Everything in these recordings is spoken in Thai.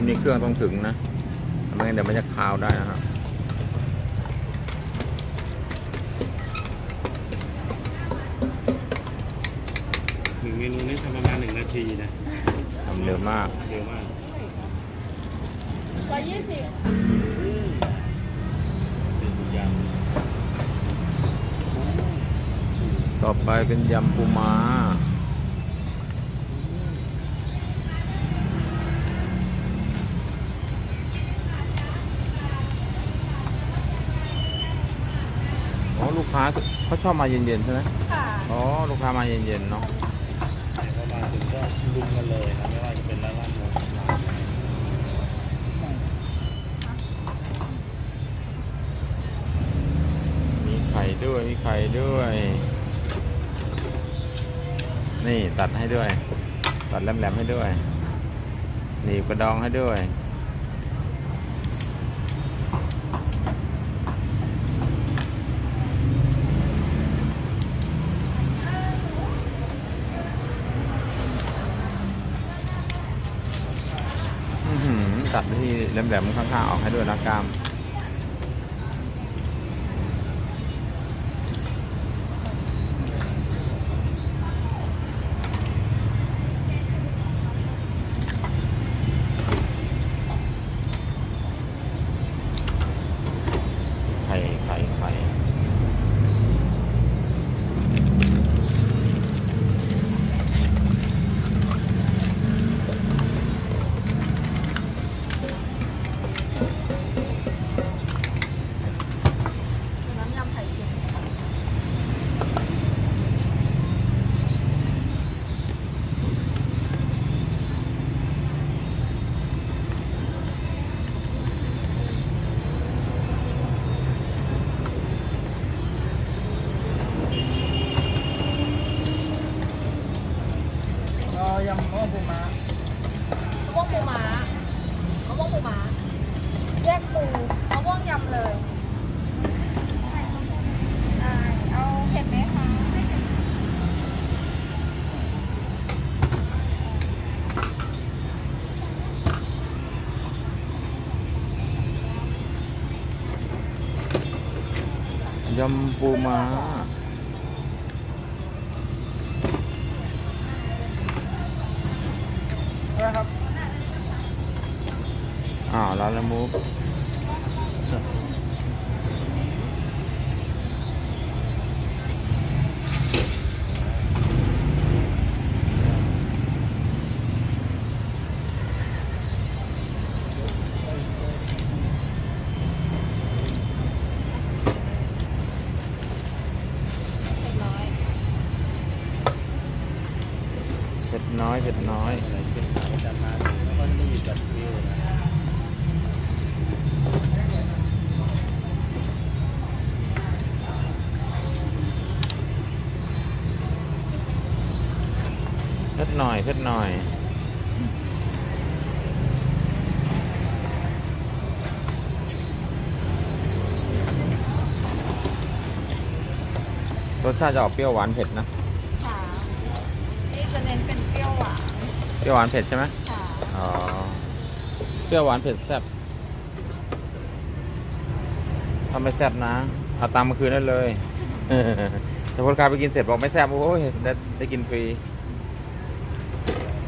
มนี่เครื่องต้องถึงนะไม่งั้นเดี๋ยวมันจะคาวได้นะครับหนึ่งเมนูนี้ทำประมาณหนึ่งนาทีนะทำเร็วมาก เร็วมากร้อยยี่สิบต่อไปเป็นยำปูม้า กค้าเขาชอบมาเย็นๆใช่ไหมค่ะอ๋อลูกค้ามาเย็นๆเนาะำแต่พอมาถึงก็ลุมกันเลยนะไม่ว่าจะเป็นร้านร้านหมูร้านไหนมีไข่ด้วยมีไข่ด้วย นี่ตัดให้ด้วย ตัดแหลมๆให้ด้วยหนีบกระดองให้ด้วย อื้ ตัดที่แหลมๆข้างๆออกให้ด้วยนะกล้าม ไข่ไข่ไข่ น้ำยำไข่เค็ม ก็ยำข้าวปูม้ามะม่วงปูม้ามะม่วงปูม้าแยกปูมะม่วงยำเลยได้เอาเผ็ดไหมคะไม่เผ็ด ยำ น้อยเผ็ดน้อยอะไรที่เป็นขาประจำมาถึงแล้วก็นี่จัดวิวนะเผ็ดหน่อยเผ็ดหน่อยรสชาติจะออกเปรี้ยวหวานเผ็ดนะ รี้ยวหวานเผ็ดใช่ไหมค่ะอ๋อเปรี้ยวหวานเผ็ดแซ่บถ้าไม่แซ่บนะเอาตังค์มาคืนได้เลยแต่คนขายไปกินเสร็จบอกไม่แซ่บโอ้ยได้ได้กินฟรี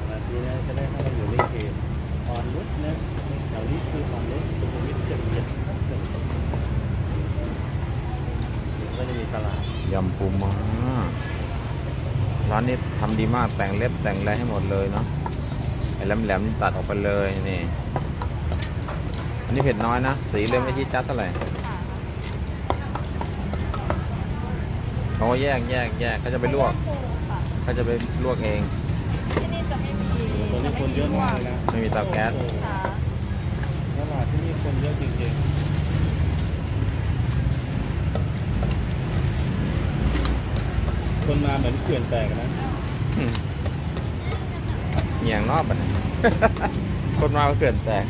แบบนี้นะจะได้ให้เราอยู่ในเกมอ่อนนุชนะแถวนี้คืออ่อนนุชสุขุมวิทเจ็ดเจ็ดครับหนึ่งก็จะมีตลาดยำปูม้าร้านนี้ทำดีมากแต่งเล็บแต่งอะไรให้หมดเลยเนาะ แหลมแหลมตัดออกไปเลยนี่ อันนี้เผ็ดน้อยนะ สีเริ่มไม่ชี้จัดเท่าไหร่เขาแยกแยกแยกเขาจะไปลวกเขาจะไปลวกเองที่นี่จะไม่มีตอนนี้คนเยอะมากนะไม่มีเตาแก๊สตลาดที่นี่คนเยอะจริงๆคนมาเหมือนเขื่อนแตกนะ อืมเหี่ยงนอกปะเนี่ยคนมาก็เกินแตก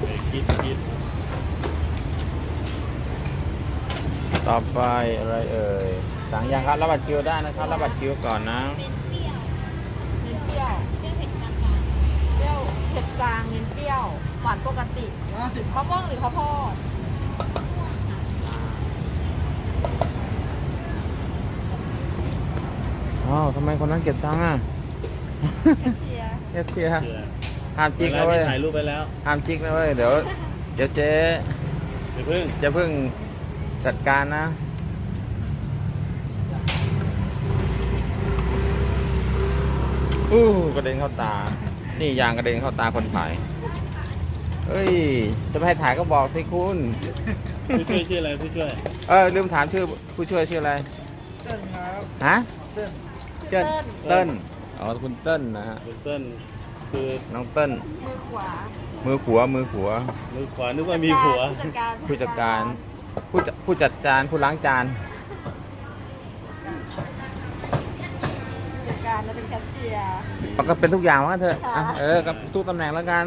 เออคิดคิดต่อไปอะไรเอ่ยสั่งยังครับรับบัตรคิวได้นะครับรับบัตรคิวก่อนนะเน้นเปรี้ยวเน้นเปรี้ยวเปรี้ยวเผ็ดกลางๆเปรี้ยวเผ็ดกลางเน้นเปรี้ยวหวานปกติมะม่วงหรือข้าวโพด อ้าวทำไมคนนั้นเก็บตังค์อะแคชเชียร์เอสเชียเชื่อห้ามจิกเวนะลาเว้ยที่ถ่ายรูปไปแล้วห้ามจิกนะเว้ยเดี๋ยวเดี๋ยวเจ๊เดี๋ยวเพิ่งจะเพิ่งจัดการนะอู้กระเด็นเข้าตา นี่ยางกระเด็นเข้าตาคนถ่ายเฮ้ย จะไม่ให้ถ่ายก็บอกสิคุณผู้ช่วยชื่ออะไรผู้ช่วย เออลืมถามชื่อผู้ช่วยชื่ออะไรเติ้ลครับฮะเติ้ล เจิ้นเติ้ลอ๋อคุณเติ้ลนะฮะคุณเติ้ลคือน้องเติ้ลมือขวา มือขวามือขวามือขวานึกว่ามีผัวผู้จัดการผู้จัดการผู้จัดผู้จัดจานผู้ล้างจานผู้จัดการแล้วเป็นแคชเชียร์มันก็เป็นทุกอย่างว่าเถอะค่ะอะเออกับทุกตำแหน่งแล้วกัน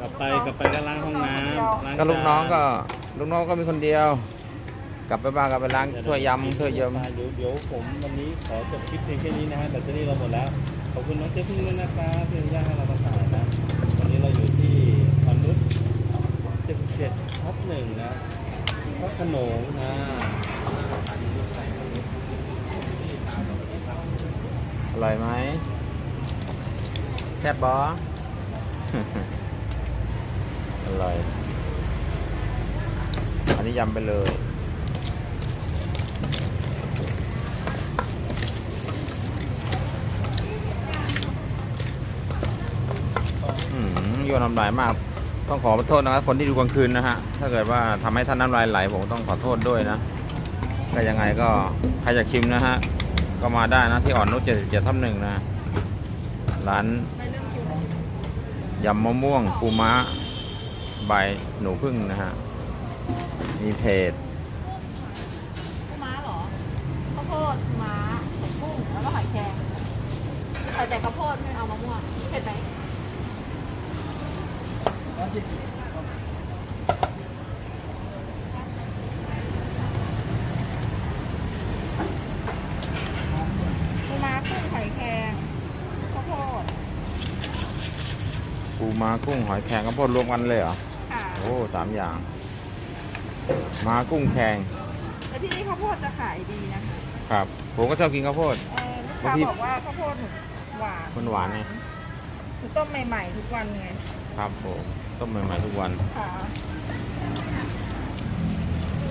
กลับไปกลับไปก็ล้างห้องน้ำล้างก็ลูกน้องก็จาลูกน้องก็มีคนเดียว กลับไปบ้านกลับไปล้างถ้วยยำถ้วยเยิมเดี๋ยวเดี๋ยวผมวันนี้ขอจบคลิปเพียงแค่นี้นะฮะแบตเตอรี่เราหมดแล้ว ขอบคุณน้องเจ๊พึ่งด้วยนะครับที่อนุญาตให้เรามาถ่ายนะ วันนี้เราอยู่ที่คอนนุช77ทับหนึ่งนะพระโขนงนะอร่อยไหมแซ่บบออร่อย อันนี้ยำไปเลยอืมโยนน้ำลายมาก ต้องขอโทษนะครับคนที่ดูกลางคืนนะฮะ ถ้าเกิดว่าทำให้ท่านน้ำลายไหลผมต้องขอโทษด้วยนะก็ยังไงก็ใครอยากชิมนะฮะ ก็มาได้นะที่อ่อนนุช77ทับหนึ่งนะ ร้านยำมะม่วงปูม้าใบหนูพึ่งนะฮะ มีเพจ ปูม้าเหรอ ข้าวโพดปูม้ากุ้ง แล้วก็หอยแครง ใส่แต่ข้าวโพดไม่เอามะม่วงเผ็ดไหมปูม้ากุ้งหอยแครงข้าวโพดปูม้ากุ้งหอยแครงข้าวโพดรวมกันเลยเหรอ ค่ะโอ้สามอย่าง ม้ากุ้งแครงแล้วที่นี่ข้าวโพดจะขายดีนะคะ ครับ ผมก็ชอบกินข้าวโพด เออลูกบางค้าที บอกว่าข้าวโพดหนู หวานมันหวานไงหนูต้มใหม่ๆทุกวันไงครับผมต้มใหม่ๆทุกวันค่ะ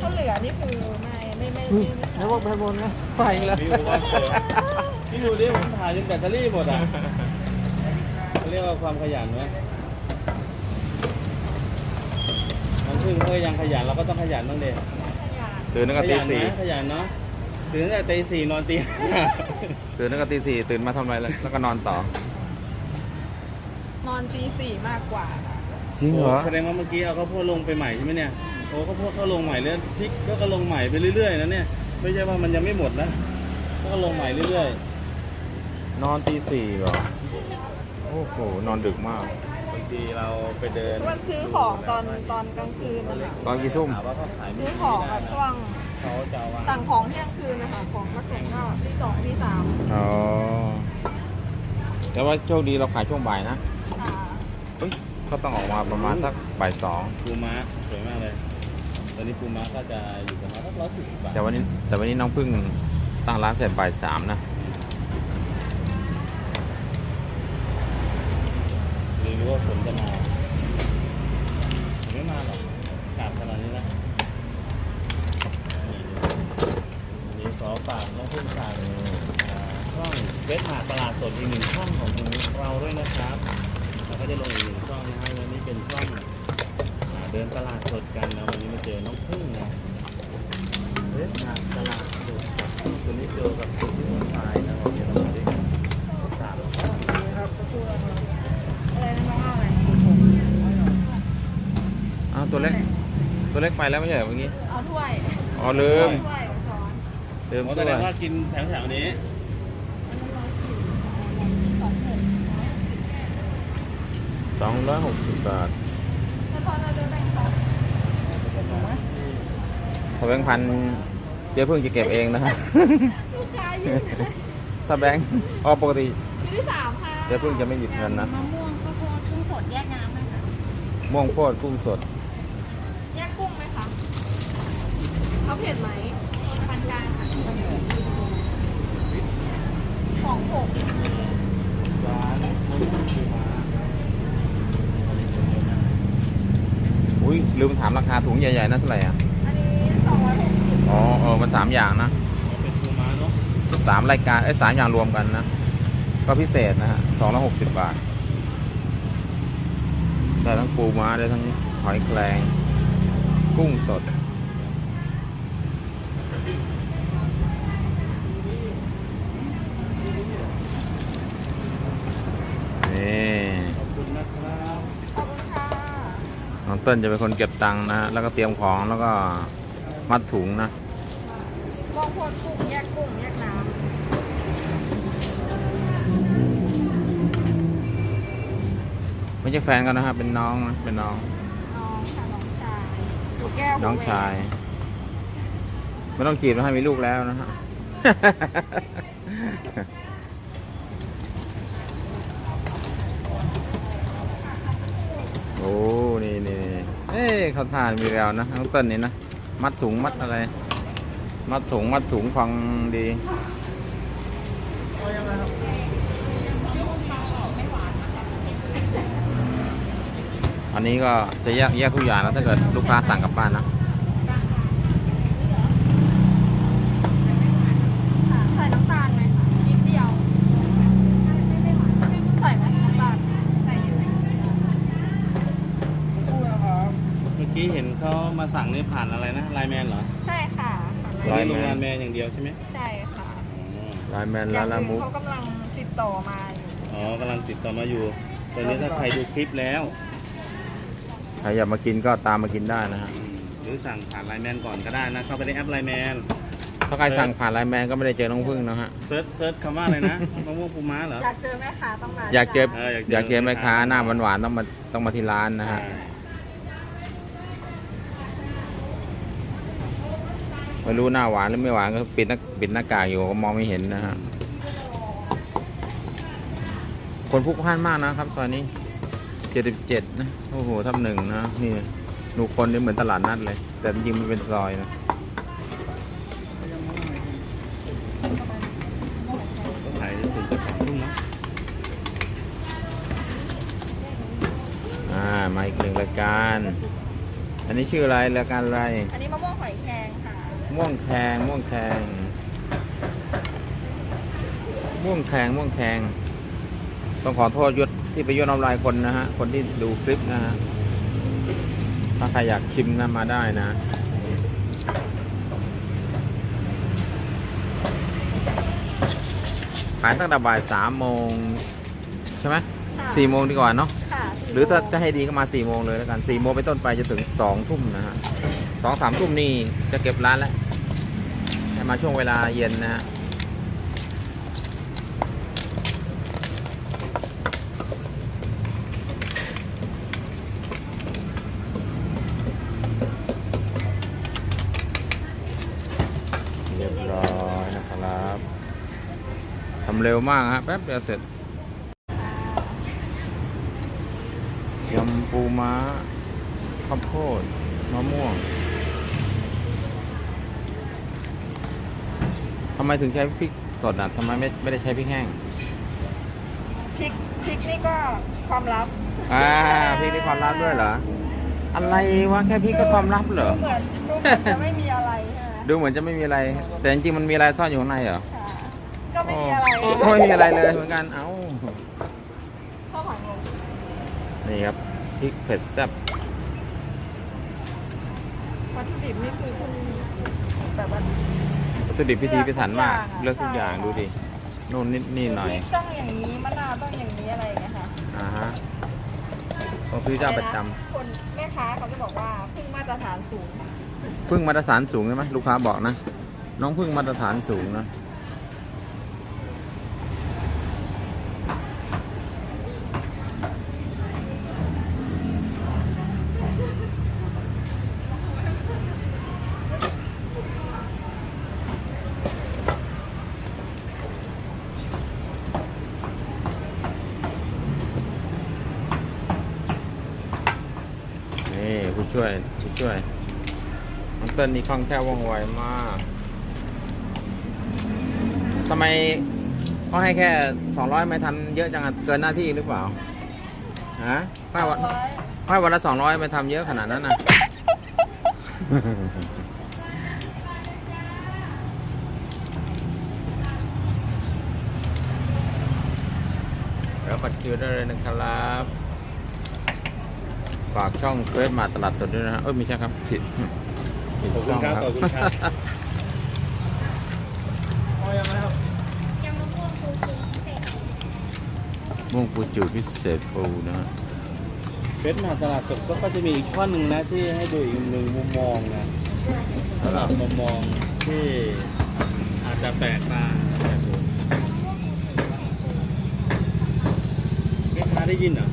ข้าวเหลือนี่คือไม่ไม่ไม่ไม่ไม่แล้วบอกไปบนนะไปแล้วนี่ผมว่าเสือนี่ดูดิผมถ่ายจนแบตเตอรี่หมดอะเขาเรียกว่าความขยันไหมน้ำพึ่งเขาก็ยังขยันเราก็ต้องขยันบ้างเด็ขยันตื่นตั้งแต่ขตียันสี่นะขยันเนาะ ตื่นตั้งแต่ตีสี่นอนตีห้าตื่นตั้งแต่ตีสี่ตื่นมาทำอะไรแล้วแล้วก็นอนต่อ นอนตีสี่มากกว่าค่ะจริงเหรอโแสดงว่าเมื่อกี้เอาข้าวโพดลงไปใหม่ใช่ไหมเนี่ยโอ้ข้าวโพดก็ลงใหม่เรื่อยพริกก็ลงใหม่ไปเรื่อยๆนะเนี่ยไม่ใช่ว่ามันยังไม่หมดนะก็ลงใหม่เรื่อยนอนตีสี่เหรอ โอ้โห นอนดึกมาก ๆบางทีเราไปเดินวันซื้อของตอนตอนกลางคืนนะคะตอนกี่ทุ่ม ถาว่าเขาขายไม่ซื้อดีของแบบช่วง เขาจะเอาว่าสั่งของเที่ยงคืนนะคะของมาส่งก็ที่สองที่สามอ๋อแต่ว่าโชคดีเราขายช่วงบ่ายนะค่ะเฮ้ยก็ต้องออกมาประมาณสักบ่ายสองปูม้าสวยมากเลย ตอนนี้ปูม้าก็จะอยู่ประมาณสักร้อยสี่สิบบาทแต่วันนี้แต่วันนี้น้องพึ่งตั้งร้านเสร็จบ่ายสามนะหรือรู้ว่าฝนจะมาไม่มาหรอกอากาศขนาดนี้นะนี่วันนี้ขอฝากน้องพึ่งฝากอ่าช่อง เวทหาดตลาดสดอีกหนึ่งช่องของเราด้วยนะครับแล้วก็จะลงอีกหนึ่งช่องนะฮะวันนี้เป็นช่องอ่าเดินตลาดสดกันนะวันนี้มาเจอน้องพึ่งนะเวทหาดตลาดสดตัวนี้เจอกับคุณหัวตายนะวันนี้เรามาด้วยกันสามช่องครับก็คืออะไรนะน้องเอาอะไรอ้าวตัวเล็กตัวตัวเล็กไปแล้วไม่ใช่เหรอเมื่อกี้เอาถ้วยอ๋อลืมถ้วยเอาช้อนลืมเพราะตัแสวดงว่ากินแถวๆนี้ สองหกสองร้อยหกสิบบาทแล้วพอเราเดินแบ่งเขาถ้าแบงค์พันเจ๊เพิ่งจะเก็บเองนะครับ ลูกค้ายืนถ้าแบงค์อ๋อปกติอยู่ที่สามค่ะเจ๊เพิ่งจะไม่หยิบเงินนะ มะม่วงข้าวโพดกุ้งสดแยกน้ำไหมคะม่วงโพดกุ้งสด แยกกุ้งไหมคะเขาเผ็ดไหมปานกลางค่ะของหก ร้านมะม่วงปูม้า อุ้ยลืมถามราคาถุงใหญ่ๆนั่นเท่าไหร่อะ อันนี้สองร้อยหกสิบอ๋อเออมันสามอย่างนะเป็นปูม้าเนาะสามรายการไอ้ยสามอย่างรวมกันนะ ก็พิเศษนะฮะสองร้อยหกสิบบาท ได้ทั้งปูม้าได้ทั้งหอยแครง กุ้งสด นี่ ขอบคุณนะครับ ขอบคุณค่ะ น้องเติ้ลจะเป็นคนเก็บตังค์นะฮะแล้วก็เตรียมของแล้วก็มัดถุงนะมองโพดกุ้งแยกกุ้งแยกน้ไม่ใช่แฟนกันนะครับเป็นน้องนะเป็นน้องำน้องค่ะน้องชายหนูแก้วน้องชาย ไม่ต้องจีบนะฮะมีลูกแล้วนะฮะ โอ้นี่นี่นี่ เอ้ยเขาทานมีแล้วนะทั้งต้นนี่นะ มัดถุงมัดอะไร มัดถุงมัดถุงฟังดีอันนี้ก็จะแยกแยกทุกอย่างแล้วถ้าเกิดลูกค้าสั่งกลับบ้านนะใส่น้ำตาลไหมคะนิดเดียว ใส่ไหมน้ำตาลใส่เยอะไหม เมื่อกี้เห็นเขามา สั่งนี่ผ่านอะไรนะไลน์แมนเหรอใช่ค่ะไลไลน์น์แมนโรงงานแมนอย่างเดียวใช่ไหมใช่ค่ะไลน์แมนอลาย่างลาอื่นมุกเขากำลังติดต่อมาอยู่อ๋อกำลังติดต่อมาอยู่ตอนนี้ถ้าใครดูคลิปแล้วใครอยากมากินก็ตามมากินได้นะฮะหรือสั่งผ่านไลน์แมนก่อนก็ได้นะเข้าไปในแอปไลน์แมนถ้าใครสั่งผ่านไลน์แมนก็ไม่ได้เจอน้องพึ่งนะฮะเซิร์ชเซิร์ชคำว่าอะไรนะมะม่วงปูม้าเหรออยากเจอแม่ค้าต้องมาอยากเจอเอออยากเจออยากเจอแม่ค้าหน้าหวานๆต้องมาต้องมาที่ร้านนะฮะ ไม่รู้หน้าหวานหรือไม่หวานก็ปิดหน้าปิดหน้ากากอยู่ก็มองไม่เห็นนะฮะคนพลุกพล่านมากนะครับซอยนี้เจ็ดสิบเจ็ดนะโอ้โหทับหนึ่งนะนี่หนูคนนี่เหมือนตลาดนัดเลย แต่จริงๆมันเป็นซอยนะก็ขายถึงจะสองทุ่มเนาะอ่ามาอีกหนึ่งรายการ อันนี้ชื่ออะไรรายการอะไร อันนี้มะม่วงหอยแครงค่ะ ม่วงแคงม่วงแคงม่วงแคงม่วงแคงต้องขอโทษยศที่ไปยศน้ำลายคนนะฮะ คนที่ดูคลิปนะฮะ ถ้าใครอยากชิมนะมาได้นะขายตั้งแต่บ่ายสามโมงใช่ไหมค่ะสี่โมงดีกว่าเนาะค่ะหรือถ้าจะให้ดีก็มาสี่โมงเลยแล้วกันสี่โมงไปนต้นไปจะถึงสองทุ่มนะฮะสองสามทุ่มนี่จะเก็บร้านแล้วให้ มาช่วงเวลาเย็นนะฮะเรียบร้อยนะครับทำเร็วมากฮะแป๊บเดียวเสร็จยำปูม้าข้าวโพดมะม่วง ทำไมถึงใช้พริกสดอะทำไมไม่ไม่ได้ใช้พริกแห้ง พริกพริกนี่ก็ความลับอ่าพริกนี่ความลับด้วยเหรอ อะไรวะแค่พริกก็ความลับเหรอ ดูเหมือนดูเหมือนจะไม่มีอะไรใช่ไหมดูเหมือนจะไม่มีอะไร แต่จริงๆมันมีอะไรซ่อนอยู่ข้างในเหรอค่ะก็ไม่มีอะไรโอ้ไม่มีอะไรเลยเหมือนกัน เอ้าข้าวหอยงงนี่ครับพริกเผ็ดแซ่บวัตถุดิบนี่คือคุณแบบว่าวัต ถุดิบพิธีพิถันมาก เลืเลืออกกทุทุกอากอย่ย่างงดูดินู่นนิดนี่หน่อยพริกต้องอย่างนี้มะนาวต้องอย่างนี้อะไรอย่างเงี้ยค่ะอ่าฮะต้องซื้อเจ้าประจคนแม่ค้าเขาจะบอกว่าพึ่งมาตรฐานสูงำพึ่งมาตรฐานสูงใช่ไหมลูกค้าบอกนะ น้องพึ่งมาตรฐานสูงนะ นี่ผู้ช่วยผู้ช่วย น้องเติ้ลนี่คล่องแคล่วว่องไวมากทำไมเขาให้แค่สองร้อยไม่ทำเยอะจังอะเกินหน้าที่หรือเปล่าฮะให้วันให้วันละสองร้อยไม่ทำเยอะขนาดนั้นนะแล้วปัดคิวได้เลยนะครับ ฝากช่องเฟซมาตลาดสดด้วยนะฮะเอ้ยไม่ใช่ครับ ผิด ผิดขอบคุช่ณองครับครับขอบคุณครับพอยังไงครับ ยังมะม่วงปูชีพิเศษม่วงปูจืดพิเศษปูนะฮะเฟสมาตลาดสดก็ก็จะมีอีกข้อหนึ่งนะที่ให้ดูอีกหนึ่งมุมมองนะสำหรับมุมมองที่อาจจะแปลกตาแม่ค้าได้ยินเหรอ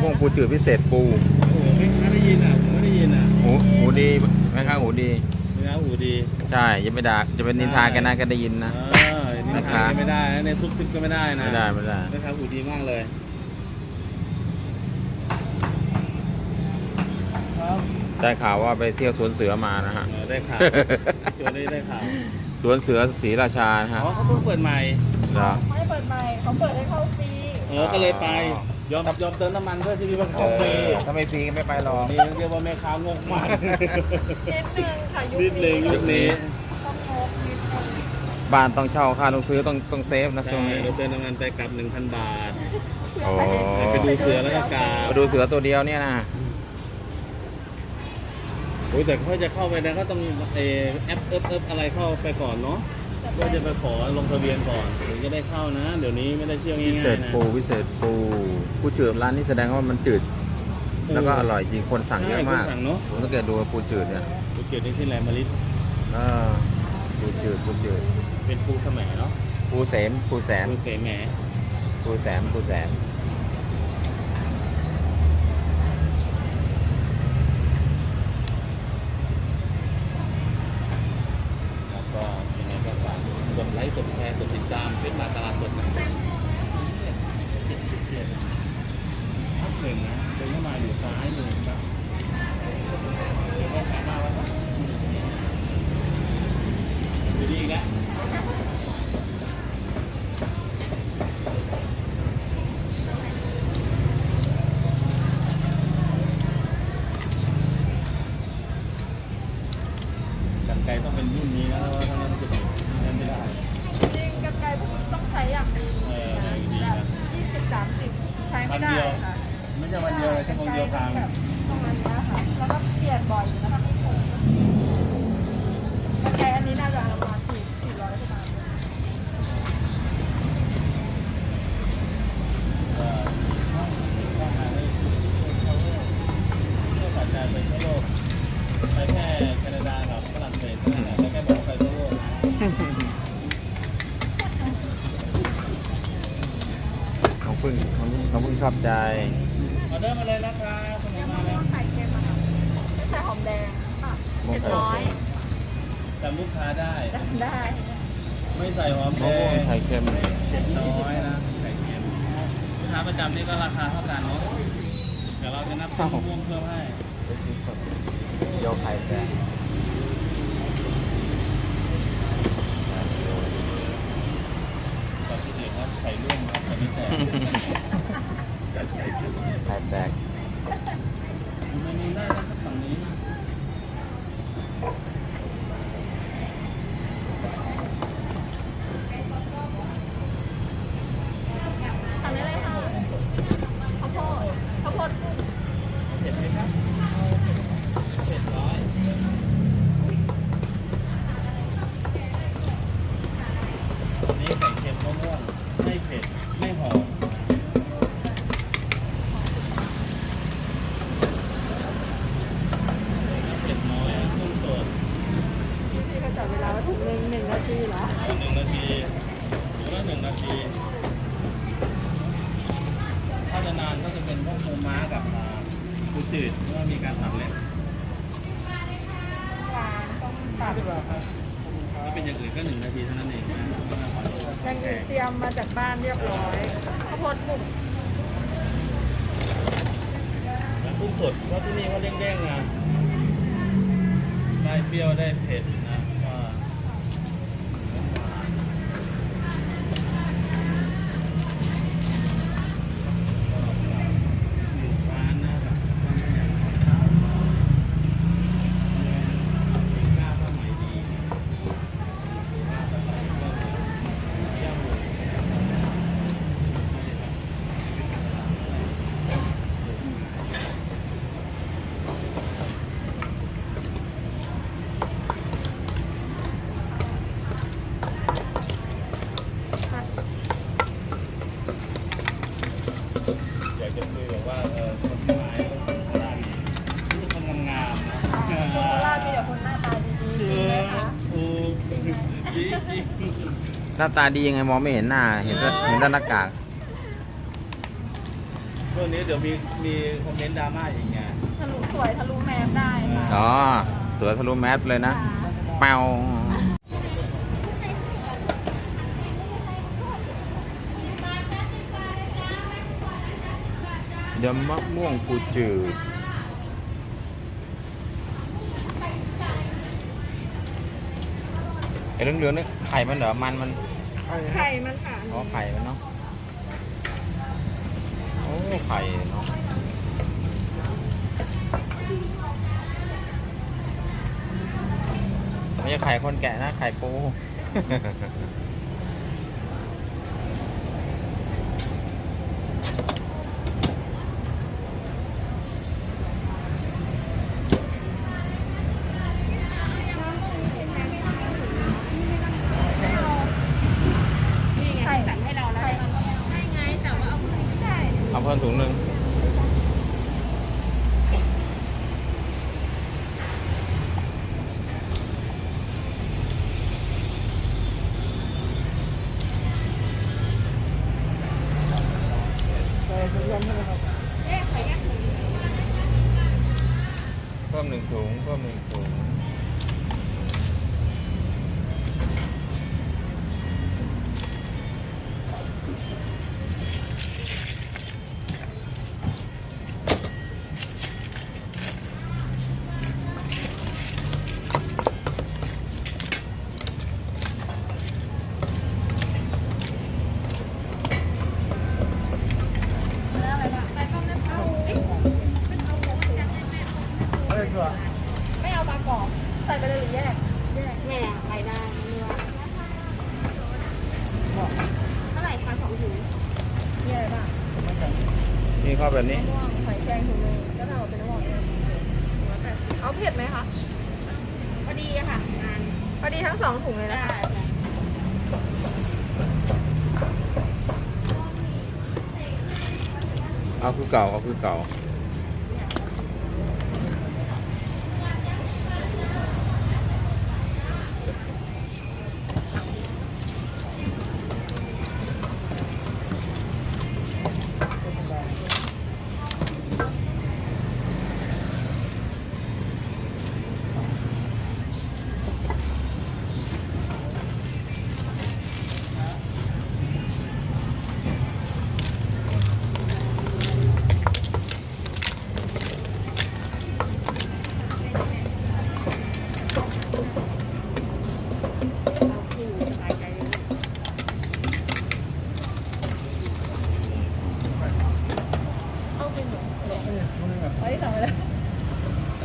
ม่วงปูจืดพิเศษปูโอ้โหแม่ค้าได้ยินอะผมไม่ได้ยินอะ หูหูดี ไหมครับหูดีแม่ค้าหูดีใช่อยังไม่ด่าจะเป็นนินทากันนะก็ได้ยินนะ เออนินทาก็ไม่ได้นะในซุปซิปก็ไม่ได้นะไม่ได้ไม่ได้แม่ค้าหูดีมากเลยครับได้ข่าวว่าไปเที่ยวสวนเสือมานะฮะ เออได้ข่าว โจได้ได้ข่าวสวนเสือศรีราชานะฮะอ๋อเขาเพิ่งเปิดใหม่ เหรอ ไม่ได้เปิดใหม่เขาเปิดให้เข้าฟรีเออก็เลยไป ยอมยอมเติมน้ำมันเพื่อที่จะมาเข้าฟรีถ้าไม่ฟรีก็ไม่ไปหรอกนี่เรียกว่าแม่ค้างกมากนิดนึงค่ะยุคนิดนึนี้งยุคนี้ต้องงกนิดนึงบ้านต้องเช่าค่าต้องซื้อต้องต้องเซฟนะใช่ช่วงนี้เราเติมน้ำมันไปกลับ 1,000 บาท โอ้ไปดูเสือแล้วก็กามาดูเสือตัวเดียวเนี่ยนะโอ้ยแต่เขาจะเข้าไปนะก็ต้องเออแอปเอิบเอิบอะไรเข้าไปก่อนเนาะ ก็จะไปขอลงทะเบียนก่อนถึงจะได้เข้านะ เดี๋ยวนี้ไม่ได้เชื่อพิง่าเศยษๆนะปูพิเศษปูปูจืดร้านนี้แสดงว่ามันจืด แล้วก็อร่อยจริงคนสั่งเยอะมากใช่คนสั่งเนอะ ผมสังเกตดูว่าปูจืดเนี่ยภูเก็ตนี่ที่แหลมมะลิเออปูจืดปูจืดเป็นปูสมเนาะปูเสมปูแสนปูเสแหมปูแสมปูแสน แล้วก็ยังไงก็ฝากกดไลค์กดแชร์กดติดตามเป็นมาตลาดสดนะเจ็ดสิบเจ็ดทับหนึ่งนะเดินเข้ามาอยู่ซ้ายมือครับเดี๋ยวก็สามารถว่าอยู่ดีอีกแล้วกัน ไกลต้องเป็นรุ่นนี้นะเพราะว่าถ้างั้นจะเป็นนั่นไม่ได้จริงกันไกลพวกนี้ต้องใช้อย่างดีเอออย่างดีนะยี่สิบสามสิบใช้วัไม่นได้เดียวค่ะ ไม่ใช่วันเดียวเลยชั่วโมงเดียวพังแบบประมาณนี้ค่ะ แล้วก็เปลี่ยนบ่อยอยู่นะคะไม่ถูกกันไกลอันนี้น่าจะ น้องพึ่งชอบใจออเดอร์มาเลยนะครับสมัยมาแล้วไข่เค็มอะค่ะไม่ใส่หอมแดงค่ะม่วงเผ็ดไข่น้อยเค็มจำลูกค้าได้ ได้ ไม่ใส่หอมแดมะม่วงงไข่เค็มเผ็ดน้อยนะไข่เค็มลูกค้าประจำนี่ก็ราคาเท่ากันเนาะเดี๋ยวเราจะนับเส้นมะม่วงเพิ่มให้เจียวไข่แดงปกติครับไข่ร่วงครับแต่ไม่แตก ไข่แตก เมนูได้นะครับฝั่งนี้ ทำได้เลยค่ะข้าวโพดข้าวโพดกุ้ง เผ็ดไหมครับเผ็ดร้อยอันนี้ไข่เค็มมะม่วงไม่เผ็ด ไม่หอมานก็จะเป็นพวกปูม้ากับอ่าปูจืดเพราะว่ามีการตัดเล็บ ร้านต้องตัด ถ้าเป็นอย่างอื่นก็หนึ่งนาทีเท่านั้นเองนะ อย่างอื่นเตรียมมาจากบ้านเรียบร้อยข้าวโพดบุก แล้วกุ้งสดเพราะที่นี่เขาเด้งๆนะได้เปรี้ยวได้เผ็ดนะก็ร้านนะแบบความขยันของเขามีค่าผ้าไหมดีค่าผ้าไหมก็เยี่ยมเลย อยากจะคุยแบบว่าเออคนที่มาต้องเป็นโคราชนี่คือคนงามๆนะ คนโคราชมีแต่คนหน้าตาดีๆ เอ จริงไหม อ คะ ถูกจริง ห น้าตาดียังไงมองไม่เห็นหน้า เห็นแต่เห็นแต่หน้ากากๆช่วงนี้เดี๋ยวมีมีคอมเมนต์ดราม่าอีกไงทะลุสวยทะลุแมสได้ค่ะอ๋อสวยทะลุแมสเลยนะ เปายำมะม่วงปูจืด ไอ้เหลืองๆนี่ไข่มันเหรอ มันมัน ไข่มันค่ะอ๋อไข่มันเนาะโอ้ไข่เนาะไม่ใช่ไข่คนแกะนะไข่ปู นี่ไงสั่งให้เราแล้วใช่ไงแต่ว่าเอาไม่ใช่ เอ แบบนี้มะม่วงไข่แกงถุงนึงก็เท่ากับเป็นมะม่วงเลยหัวแปดสิบเอาเผ็ดไหมคะ พอดีอะค่ะงานพอดีทั้งสองถุงเลยนะคะเอาคือเก่าเอาคือเก่าเอาเป็นหมูไว้สั่งไปแล้ว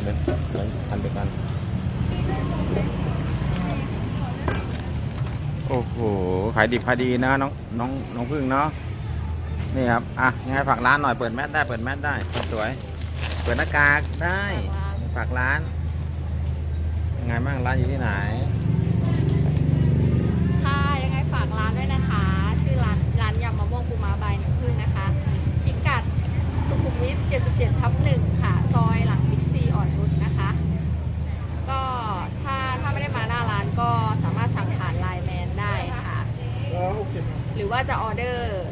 เดี๋ยวเดี๋ยวทันไปกัน โอ้โห ขายดิบขายดีนะน้องน้องน้องพึ่งเนาะนี่ครับอะยังไงฝากร้านหน่อยเปิดแมสได้เปิดแมสได้สวยเปิดหน้ากากได้ฝากร้านยังไงบ้างร้านอยู่ที่ไหนค่ะยังไงฝากร้านด้วยนะคะ ชื่อร้านร้านยำมะม่วงปูม้าบายน้ำผึ้งนะคะพิกัดสุขุมวิท77ทับหนึ่งค่ะ ซอยหลังบิ๊กซีอ่อนนุชนะคะ ก็ถ้าถ้าไม่ได้มาหน้าร้านก็สามารถสั่งผ่านไลน์แมนได้ค่ะ หรือว่าจะออเดอร์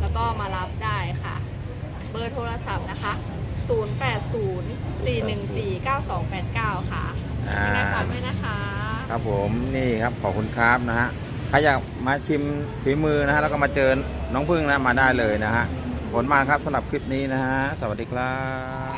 แล้วก็มารับได้ค่ะ เบอร์โทรศัพท์นะคะ 0804149289 ค่ะอ่ายังไงฝากด้วยนะคะ ครับผมนี่ครับขอบคุณครับนะฮะใครอยากมาชิมฝีมือนะฮะแล้วก็มาเจอน้องพึ่งนะมาได้เลยนะฮะผลมาครับสำหรับคลิปนี้นะฮะสวัสดีครับ